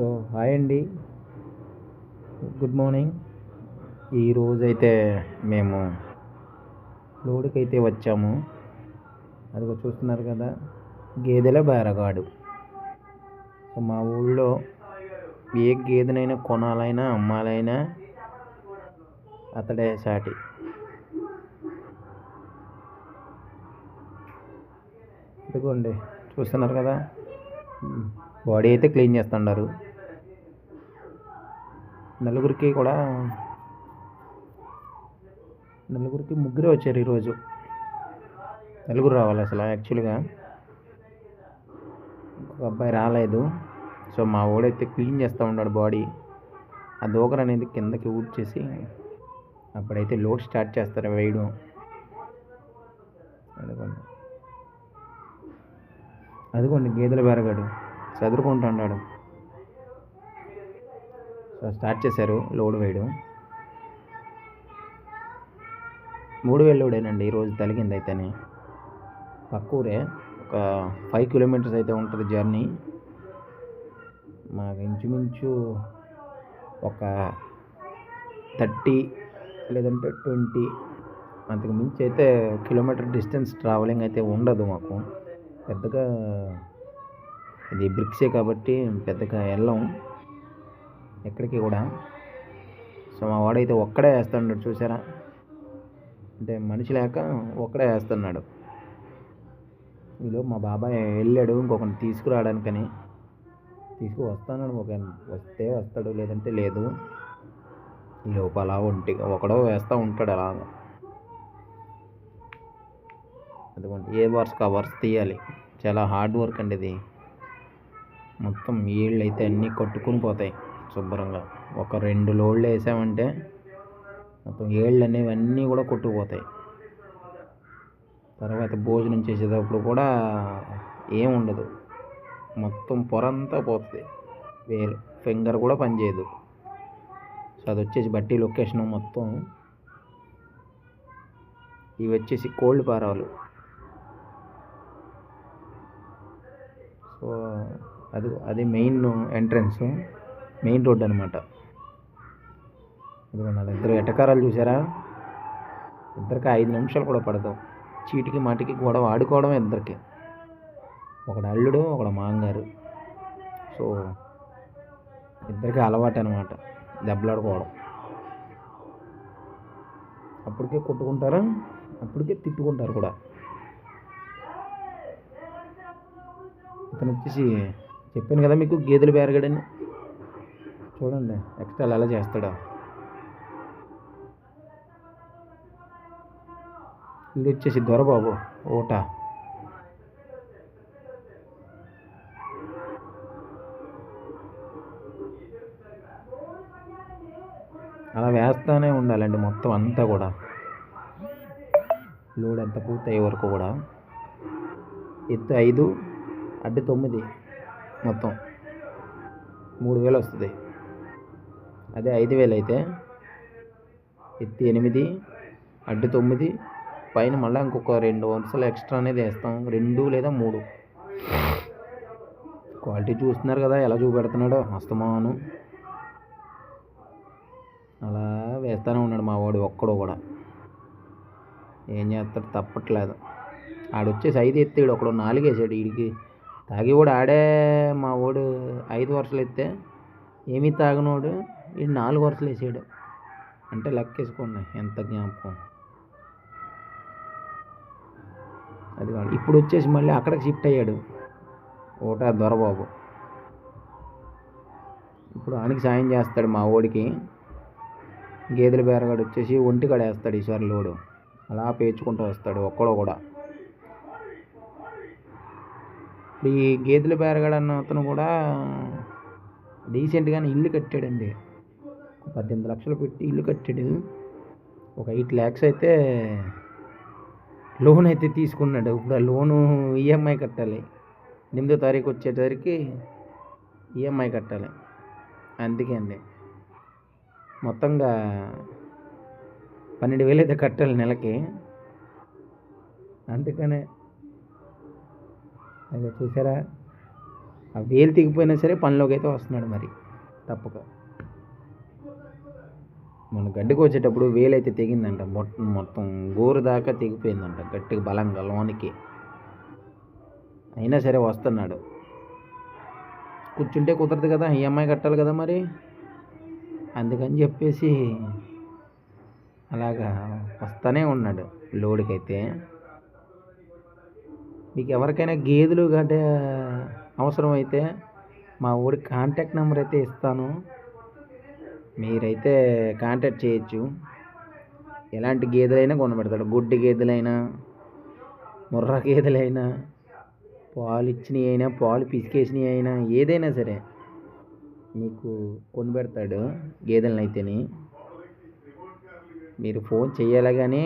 So hi అండి. Good morning. ఈరోజైతే మేము లోడుకైతే అయితే వచ్చాము. అదిగో చూస్తున్నారు కదా గేదెల బేరగాడు. సో మా ఊళ్ళో ఏ గేదెనైనా కొనాలైనా అమ్మాలైనా అతడే సాటి. ఇదిగోండి చూస్తున్నారు కదా. బాడీ అయితే క్లీన్ చేస్తున్నారు నలుగురికి కూడా నలుగురికి ముగ్గురే వచ్చారు ఈరోజు. నలుగురు రావాలి అసలు యాక్చువల్గా. ఒక అబ్బాయి రాలేదు. సో మా ఓడైతే క్లీన్ చేస్తూ ఉన్నాడు బాడీ. ఆ దోగర అనేది కిందకి ఊడ్చేసి అప్పుడైతే లోడ్ స్టార్ట్ చేస్తారు వేయడం. అదిగోండి. అదిగోండి గేదెల బెరగాడు. చదువుకుంటున్నాడు సో స్టార్ట్ చేశారు లోడ్ వేయడం. మూడు వేల లోడేనండి ఈరోజు తలిగింది అయితేనే. పక్క ఊరే ఒక ఫైవ్ కిలోమీటర్స్ అయితే ఉంటుంది జర్నీ. మాకు ఇంచుమించు ఒక థర్టీ లేదంటే ట్వంటీ అంతకు మించి అయితే కిలోమీటర్ డిస్టెన్స్ ట్రావెలింగ్ అయితే ఉండదు మాకు. పెద్దగా ఇది బ్రిక్సే కాబట్టి పెద్దగా వెళ్ళం. ఎక్కడికి కూడా. సో మా వాడైతే ఒక్కడే వేస్తున్నాడు చూసారా? అంటే మనిషి లేక ఒక్కడే వేస్తున్నాడు. వీళ్ళు మా బాబాయ్ వెళ్ళాడు ఇంకొకరిని తీసుకురావడానికని. తీసుకు వస్తాను ఒక వస్తే వస్తాడు లేదంటే లేదు. లోపల లోపు అలా ఉంటే ఒకడో వేస్తూ ఉంటాడు అలా. అదిగోండి ఏ వర్స్కి ఆ వర్స్ తీయాలి. చాలా హార్డ్ వర్క్ అండి ఇది. మొత్తం ఏళ్ళు అయితే అన్నీ కొట్టుకుని పోతాయి. శుభ్రంగా. ఒక రెండు లోడ్లు వేసామంటే మొత్తం ఏళ్ళు అనేవి అన్నీ కూడా కొట్టుకుపోతాయి. తర్వాత భోజనం చేసేటప్పుడు కూడా ఏముండదు మొత్తం పొరంతా పోతుంది. వేలు ఫింగర్ కూడా పనిచేయదు సో అది వచ్చేసి బట్టి లొకేషన్ మొత్తం. ఇవి వచ్చేసి కోల్డ్ పారాలు. సో అది అది మెయిన్ ఎంట్రన్స్. మెయిన్ రోడ్ అనమాట ఇదిగోనాలి ఇద్దరు ఎటకారాలు చూసారా? ఇద్దరికి ఐదు నిమిషాలు కూడా పడతాం చీటికి మాటికి గొడవ ఆడుకోవడం ఇద్దరికి. ఒకడు అల్లుడు ఒకడు మాంగారు సో ఇద్దరికి అలవాటు అనమాట దెబ్బలాడుకోవడం. అప్పటికే కొట్టుకుంటారు? అప్పటికే తిట్టుకుంటారు కూడా. ఇతను వచ్చేసి చెప్పాను కదా మీకు గేదెలు బేరగాడని చూడండి ఎక్స్ట్రా ఎలా చేస్తాడా. వీడు వచ్చేసి దొరబాబు ఓట అలా వేస్తూనే ఉండాలండి మొత్తం అంతా కూడా. లోడ్ ఎంత పూర్తయ్యే వరకు కూడా. ఎత్తు ఐదు అడ్డు తొమ్మిది మొత్తం. మూడు వేలు వస్తుంది. అదే ఐదు వేలు అయితే. ఎత్తి ఎనిమిది అడ్డు తొమ్మిది పైన మళ్ళీ ఇంకొక రెండు వంశలు ఎక్స్ట్రా అనేది వేస్తాం. రెండు లేదా మూడు. క్వాలిటీ చూస్తున్నారు కదా ఎలా చూపెడుతున్నాడో. అస్తమాను. అలా వేస్తూనే ఉన్నాడు మా వాడు ఒక్కడు కూడా. ఏం చేస్తాడు తప్పట్లేదు. ఆడొచ్చేసి ఐదు ఎత్తాడు ఒకడు నాలుగు వేసాడు వీడికి తాగి కూడా ఆడే మా వాడు ఐదు వరుసలు ఎత్తే. ఏమీ తాగనోడు. వీడు నాలుగు వరుసలు వేసాడు అంటే లెక్కేసుకోండి ఎంత జ్ఞాపకం. అది కాదు ఇప్పుడు వచ్చేసి మళ్ళీ అక్కడికి షిఫ్ట్ అయ్యాడు. ఓటా దొరబాబు. ఇప్పుడు ఆనికి సాయం చేస్తాడు మా ఓడికి. గేదెల బేరగాడు వచ్చేసి ఒంటికాడ వేస్తాడు ఈసారి లోడు. అలా పేర్చుకుంటూ వస్తాడు ఒక్కడో కూడా. ఈ గేదెల బేరగాడు అన్న అతను కూడా రీసెంట్గానే ఇల్లు కట్టాడండి. పద్దెనిమిది లక్షలు పెట్టి ఇల్లు కట్టాడు. ఒక ఎయిట్ ల్యాక్స్ అయితే లోన్ అయితే తీసుకున్నాడు. ఇప్పుడు ఆ లోను ఈఎంఐ కట్టాలి. ఎనిమిదో తారీఖు వచ్చేసరికి ఈఎంఐ కట్టాలి. అందుకే అండి. మొత్తంగా పన్నెండు వేలు అయితే కట్టాలి నెలకి. అందుకనే అదే చూసారా? ఆ వేలు తెగిపోయినా సరే పనిలోకి అయితే వస్తున్నాడు మరి. తప్పక. మన గడ్డికి వచ్చేటప్పుడు వేలైతే తెగిందంట. మొత్తం మొత్తం గోరు దాకా తెగిపోయిందంట గట్టిగా బలంగా లోనికి. అయినా సరే వస్తున్నాడు. కూర్చుంటే కుదరదు కదా ఈఎంఐ కట్టాలి కదా మరి? అందుకని చెప్పేసి అలాగా వస్తూనే ఉన్నాడు లోడుకైతే. మీకు ఎవరికైనా గేదెలు గడ్డ అవసరం అయితే మా ఊరి కాంటాక్ట్ నెంబర్ అయితే ఇస్తాను. మీరైతే కాంటాక్ట్ చేయొచ్చు. ఎలాంటి గేదెలైనా కొనబెడతాడు. గుడ్డి గేదెలైనా ముర్రా గేదెలైనా పాలు ఇచ్చినవి అయినా పాలు పిసికేసినవి అయినా ఏదైనా సరే మీకు కొనిపెడతాడు గేదెలను అయితేని మీరు ఫోన్ చేయాలి కానీ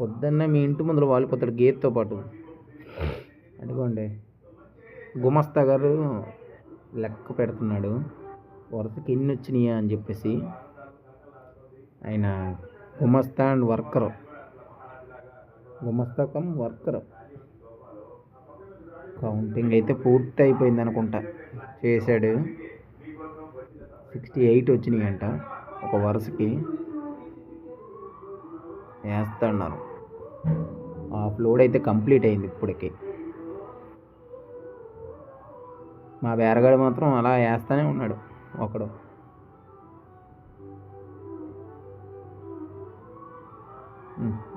పొద్దున్న మీ ఇంటి ముందు వాలిపోతాడు గేదెతో పాటు. అదిగోండి. గుమస్తా గారు లెక్క పెడుతున్నాడు. వరుసకి ఎన్ని వచ్చినాయా అని చెప్పేసి ఆయన గుమస్తా అండ్ వర్కరు. గుమస్తా కమ్ వర్కరు. కౌంటింగ్ అయితే పూర్తి అయిపోయింది అనుకుంటా. చేశాడు. సిక్స్టీ ఎయిట్ వచ్చినాయి అంట ఒక వరుసకి వేస్తున్నారు. ఆ లోడ్ అయితే కంప్లీట్ అయింది ఇప్పటికి. మా బేరగాడు మాత్రం అలా వేస్తూనే ఉన్నాడు. ఒకడు.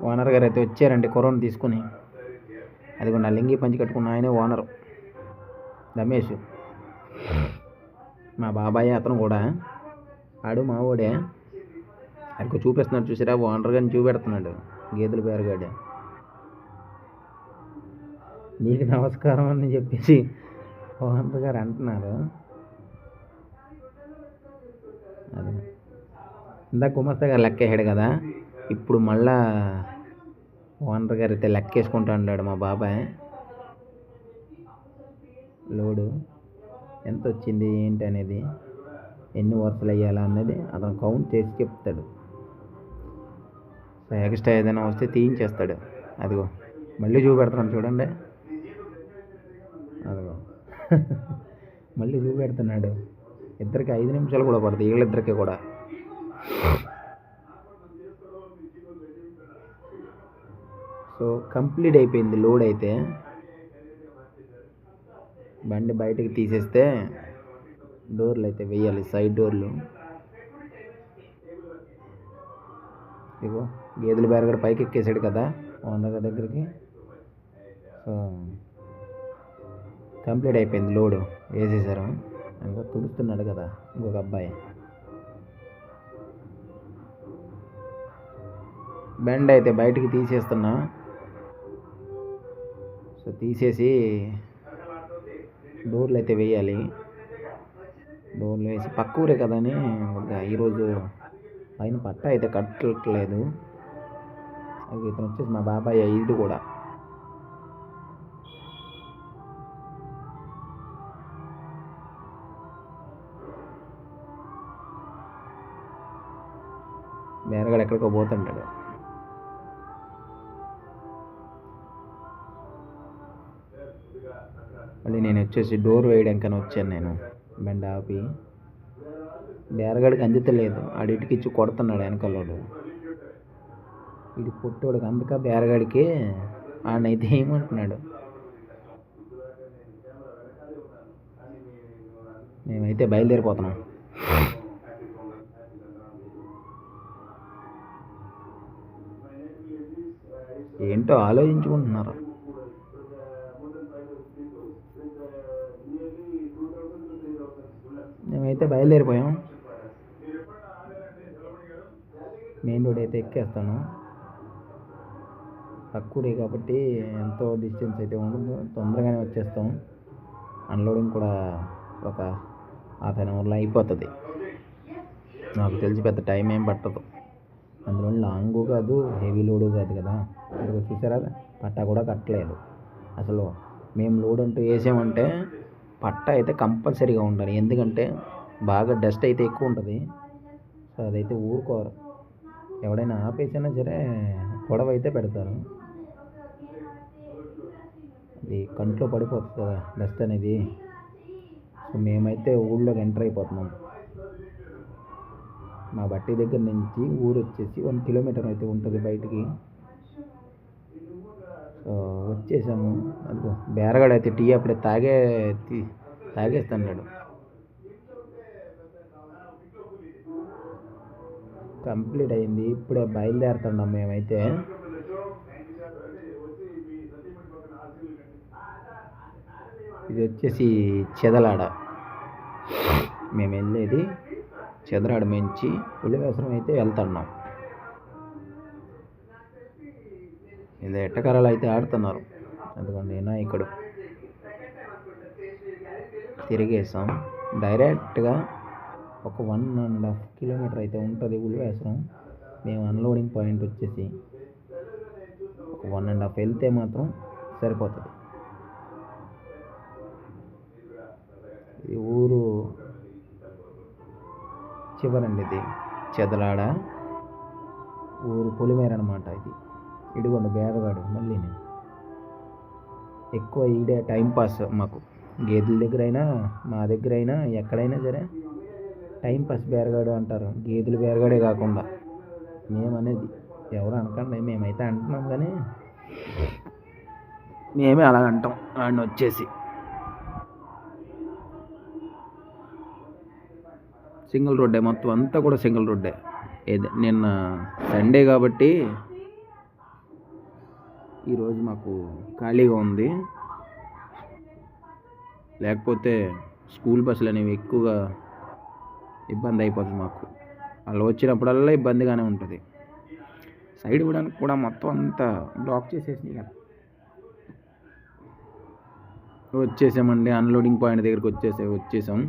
ఓనర్ గారు అయితే వచ్చారండి కరోనా తీసుకుని. అది నా లింగి పంచి కట్టుకున్న ఆయనే ఓనరు. రమేష్. మా బాబాయ్ అతను కూడా. ఆడు మావోడే. అడికి చూపిస్తున్నాడు చూసారా ఓనర్ గారిని చూపెడుతున్నాడు. గేదెల పేరుగాడు. నీకు నమస్కారం అని చెప్పేసి ఓనర్ గారు అంటున్నారు. అదే. ఇందాక గుమస్తా గారు లెక్కేసాడు కదా ఇప్పుడు మళ్ళా ఓనర్ గారు అయితే లెక్కేసుకుంటా ఉన్నాడు మా బాబాయ్. లోడు ఎంత వచ్చింది ఏంటి అనేది ఎన్ని వరుసలు వేయాలా అన్నది అతను కౌంట్ చేసి చెప్తాడు. సో ఎక్స్ట్రా ఏదైనా వస్తే తీయించేస్తాడు. అదిగో మళ్ళీ చూపెడుతున్నాడు చూడండి. అదిగో. మళ్ళీ చూపెడుతున్నాడు. ఇద్దరికి ఐదు నిమిషాలు కూడా పడుతుంది వీళ్ళిద్దరికి కూడా. సో కంప్లీట్ అయిపోయింది లోడ్ అయితే. బండి బయటకు తీసేస్తే డోర్లు అయితే వేయాలి సైడ్ డోర్లు. ఇగో గేదెల బేరగడ పైకి ఎక్కేసాడు కదా ఓనర్ దగ్గరికి. సో కంప్లీట్ అయిపోయింది లోడు వేసేసారు. ఇంకో తుడుస్తున్నాడు కదా ఇంకొక అబ్బాయి. బెండ్ అయితే బయటికి తీసేస్తున్నా. సో తీసేసి డోర్లు అయితే వేయాలి. డోర్లు వేసి పక్క ఊరే కదా అని ఈరోజు పైన పట్ట అయితే కట్టట్లేదు. అది ఇతను వచ్చేసి మా బాబాయ్ ఇది కూడా. ఎక్కడికో పోతుంటాడు. మళ్ళీ నేను వచ్చేసి డోర్ వేయడానికని వచ్చాను నేను. బండి ఆపి. బేరగాడికి అందుతలేదు ఆడిటికి ఇచ్చి కొడుతున్నాడు వెనకలోడు. ఇది పుట్టోడికి అందుక బేరగాడికి ఆడనైతే ఏమంటున్నాడు? మేమైతే బయలుదేరిపోతున్నాం. ఏంటో ఆలోచించుకుంటున్నారు? మేమైతే బయలుదేరిపోయాం. మెయిన్ రోడ్ అయితే ఎక్కేస్తాను. తక్కువే కాబట్టి ఎంతో డిస్టెన్స్ అయితే ఉండదు. తొందరగానే వచ్చేస్తాం. అన్లోడింగ్ కూడా ఒక హాఫ్ అన్ అవర్లో అయిపోతుంది. నాకు తెలిసి పెద్ద టైం ఏం పట్టదు. అందులో లాంగ్ కాదు హెవీ లోడు కాదు కదా. ఇప్పుడు చూసారా? పట్టా కూడా కట్టలేదు. అసలు మేము లోడ్ అంటూ వేసామంటే పట్ట అయితే కంపల్సరీగా ఉండాలి. ఎందుకంటే బాగా డస్ట్ అయితే ఎక్కువ ఉంటుంది. సో అదైతే ఊరుకోరు. ఎవడైనా ఆపేసినా సరే గొడవ అయితే పెడతారు. అది కంట్లో పడిపోతుంది కదా డస్ట్ అనేది. సో మేమైతే ఊళ్ళోకి ఎంటర్ అయిపోతున్నాం. మా బట్టి దగ్గర నుంచి ఊరు వచ్చేసి వన్ కిలోమీటర్ అయితే ఉంటుంది బయటికి. సో వచ్చేసాము. అదిగో బేరగాడు అయితే టీ అప్పుడే తాగే తీ- తాగేస్తున్నాడు. కంప్లీట్ అయింది. ఇప్పుడే బయలుదేరుతున్నాం మేమైతే. ఇది వచ్చేసి చెదలాడ. మేము వెళ్ళేది చెదరాడు మించి ఉల్లివేసరం అయితే వెళ్తున్నాం. ఇది ఎట్టకరాలు అయితే ఆడుతున్నారు. అందుకని వినాయకుడు. తిరిగేసాం. డైరెక్ట్గా ఒక వన్ అండ్ హాఫ్ కిలోమీటర్ అయితే ఉంటుంది ఉల్లివేసరం మేము అన్లోడింగ్ పాయింట్ వచ్చేసి ఒక వన్ అండ్ హాఫ్ వెళ్తే మాత్రం సరిపోతుంది. ఈ ఊరు చివరండి ఇది. చెదలాడ? ఊరు పొలిమేర అనమాట ఇది. ఇడిగోండి బేరగాడు మళ్ళీ నేను. ఎక్కువ ఈడే టైంపాస్ మాకు. గేదెల దగ్గర అయినా మా దగ్గర అయినా ఎక్కడైనా సరే టైం పాస్ బేరగాడు అంటారు. గేదెలు బేరగాడే కాకుండా. మేమనేది ఎవరు అనకండి మేమైతే అంటున్నాం కానీ మేమే అలా అంటాం. ఆడిని వచ్చేసి సింగిల్ రోడ్డే మొత్తం అంతా కూడా సింగిల్ రోడ్డే. ఏది నిన్న సండే కాబట్టి ఈరోజు మాకు ఖాళీగా ఉంది. లేకపోతే స్కూల్ బస్సులు అనేవి ఎక్కువగా ఇబ్బంది అయిపోతుంది మాకు. వాళ్ళు వచ్చినప్పుడల్లా ఇబ్బందిగానే ఉంటుంది. సైడ్ కూడా కూడా మొత్తం అంతా బ్లాక్ చేసేసినాయి కదా. వచ్చేసామండి అన్లోడింగ్ పాయింట్ దగ్గరికి వచ్చేసే వచ్చేసాం.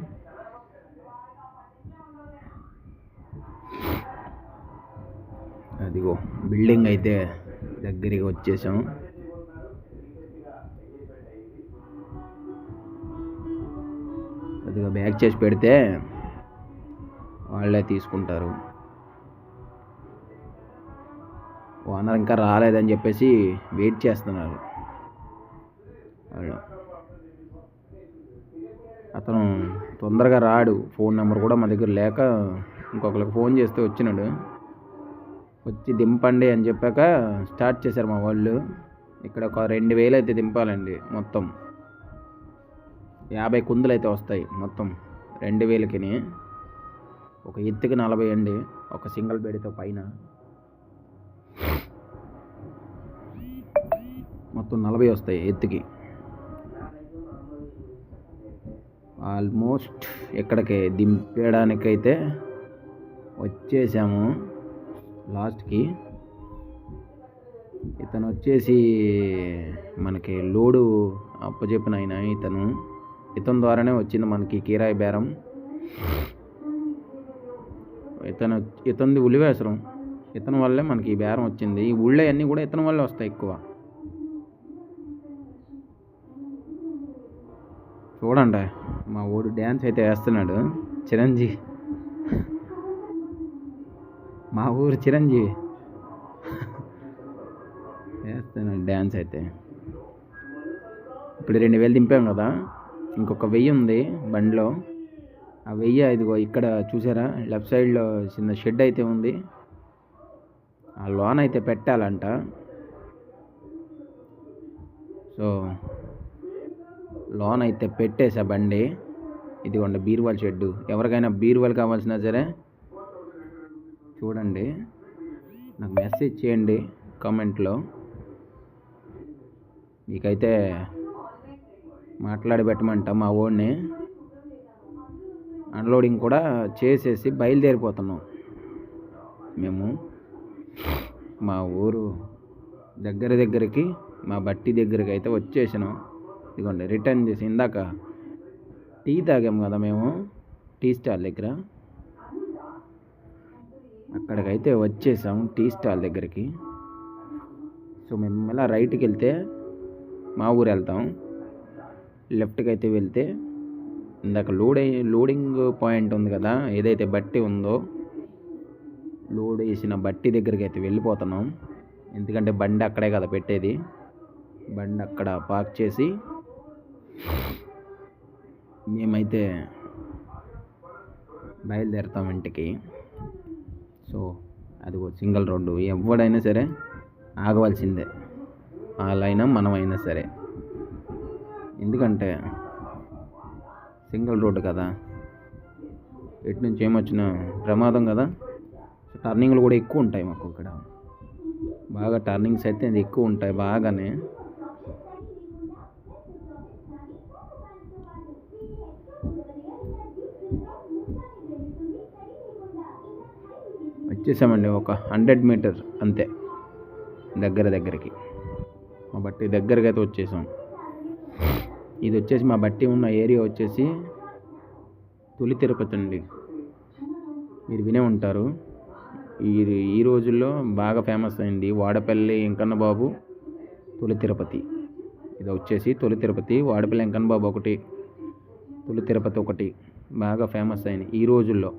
అదిగో బిల్డింగ్ అయితే దగ్గరికి వచ్చేసాం. కొద్దిగా బ్యాక్ చేసి పెడితే వాళ్ళే తీసుకుంటారు. ఓనర్ ఇంకా రాలేదని చెప్పేసి వెయిట్ చేస్తున్నారు. వాళ్ళు. అతను తొందరగా రాడు ఫోన్ నెంబర్ కూడా మా దగ్గర లేక ఇంకొకరికి ఫోన్ చేస్తే వచ్చినాడు. వచ్చి దింపండి అని చెప్పాక స్టార్ట్ చేశారు మా వాళ్ళు. ఇక్కడ ఒక రెండు వేలు అయితే దింపాలండి మొత్తం. యాభై కుందులు అయితే వస్తాయి మొత్తం రెండు వేలకి ఒక ఎత్తుకి నలభై అండి ఒక సింగిల్ బెడ్తో పైన. మొత్తం నలభై వస్తాయి ఎత్తుకి. ఆల్మోస్ట్ ఇక్కడికి దింపేయడానికైతే వచ్చేసాము. లాస్ట్కి ఇతను వచ్చేసి మనకి లోడు అప్పచెప్పిన ఆయన ఇతను. ఇతని ద్వారానే వచ్చింది మనకి కిరాయి బేరం. ఇతను ఇతనిది ఉలివేసరం. ఇతని వల్లే మనకి ఈ బేరం వచ్చింది. ఈ ఉళ్ళే అన్నీ కూడా ఇతని వల్లే వస్తాయి ఎక్కువ. చూడండి మా ఊడు డ్యాన్స్ అయితే వేస్తున్నాడు. చిరంజీవి. మా ఊరు చిరంజీవి. వేస్తున్నాడు డ్యాన్స్ అయితే. ఇప్పుడు రెండు వేలు దింపాం కదా ఇంకొక వెయ్యి ఉంది బండిలో. ఆ వెయ్యి ఇదిగో ఇక్కడ చూసారా లెఫ్ట్ సైడ్లో చిన్న షెడ్ అయితే ఉంది. ఆ లోన్ అయితే పెట్టాలంట. సో లోన్ అయితే పెట్టేసా బండి. ఇదిగోండి బీరువాల్ షెడ్డు. ఎవరికైనా బీరువాల్ కావాల్సినా సరే చూడండి. నాకు మెసేజ్ చేయండి కామెంట్లో. మీకైతే మాట్లాడి పెట్టమంట మా ఓడిని. అన్లోడింగ్ కూడా చేసేసి బయలుదేరిపోతున్నాం మేము. మా ఊరు దగ్గర దగ్గరికి మా బట్టి దగ్గరికి అయితే వచ్చేసినాం. ఇదిగోండి రిటర్న్ చేసి ఇందాక టీ తాగాము కదా మేము. టీ స్టాల్ దగ్గర. అక్కడికైతే వచ్చేసాం టీ స్టాల్ దగ్గరికి. సో మేము మళ్ళీ రైట్కి వెళ్తే మా ఊరు వెళ్తాం. లెఫ్ట్కి అయితే వెళ్తే ఇందాక లోడ్ లోడింగ్ పాయింట్ ఉంది కదా ఏదైతే బట్టి ఉందో లోడ్ వేసిన బట్టి దగ్గరికి అయితే వెళ్ళిపోతున్నాం. ఎందుకంటే బండి అక్కడే కదా పెట్టేది. బండి అక్కడ పార్క్ చేసి మేమైతే బయలుదేరుతాం ఇంటికి. సో అది సింగిల్ రోడ్డు. ఎవడైనా సరే ఆగవలసిందే. వాళ్ళైనా మనమైనా సరే. ఎందుకంటే సింగిల్ రోడ్డు కదా. ఎటు నుంచి ఏమొచ్చినా ప్రమాదం కదా. టర్నింగ్లు కూడా ఎక్కువ ఉంటాయి మాకు ఇక్కడ. బాగా టర్నింగ్స్ అయితే ఎక్కువ ఉంటాయి బాగానే. వచ్చేసామండి ఒక హండ్రెడ్ మీటర్ అంతే దగ్గర దగ్గరికి. మా బట్టి దగ్గరకి అయితే వచ్చేసాం. ఇది వచ్చేసి మా బట్టి ఉన్న ఏరియా వచ్చేసి తొలి తిరుపతి అండి. మీరు వినే ఉంటారు. ఈ ఈ రోజుల్లో బాగా ఫేమస్ అయింది. వాడపల్లి వెంకన్న బాబు తొలి తిరుపతి. ఇది వచ్చేసి తొలి తిరుపతి వాడపల్లి వెంకన్న బాబు ఒకటి తొలి తిరుపతి ఒకటి బాగా ఫేమస్ అయింది ఈ రోజుల్లో.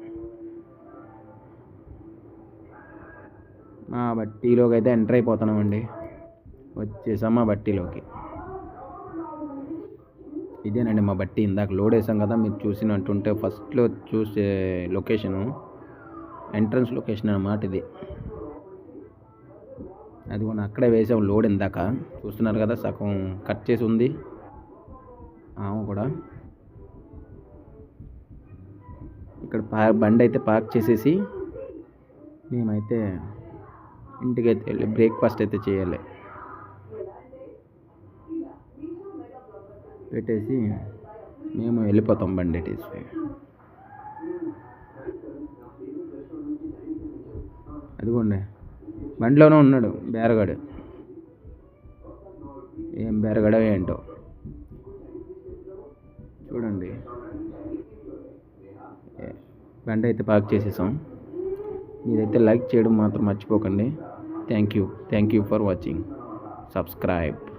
మా బట్టీలోకి అయితే ఎంటర్ అయిపోతున్నామండి. వచ్చేసాం మా బట్టీలోకి. ఇదేనండి మా బట్టి. ఇందాక లోడ్ వేసాం కదా మీరు చూసినట్టుంటే ఫస్ట్లో చూసే లొకేషను ఎంట్రన్స్ లొకేషన్ అన్నమాట ఇది. అది కూడా అక్కడే వేసాం లోడ్ ఇందాక. చూస్తున్నారు కదా సగం కట్ చేసి ఉంది. ఆమె కూడా. ఇక్కడ పా బండి అయితే పార్క్ చేసేసి మేమైతే ఇంటికి అయితే వెళ్ళి బ్రేక్ఫాస్ట్ అయితే చేయాలి. పెట్టేసి మేము వెళ్ళిపోతాం బండి ఎట్టేసి అదిగోండి బండిలోనే ఉన్నాడు బేరగాడు. ఏం బేరగాడో ఏంటో. చూడండి. బండి అయితే పార్క్ చేసేసాం. మీరైతే లైక్ చేయడం మాత్రం మర్చిపోకండి. Thank you. Thank you for watching. Subscribe.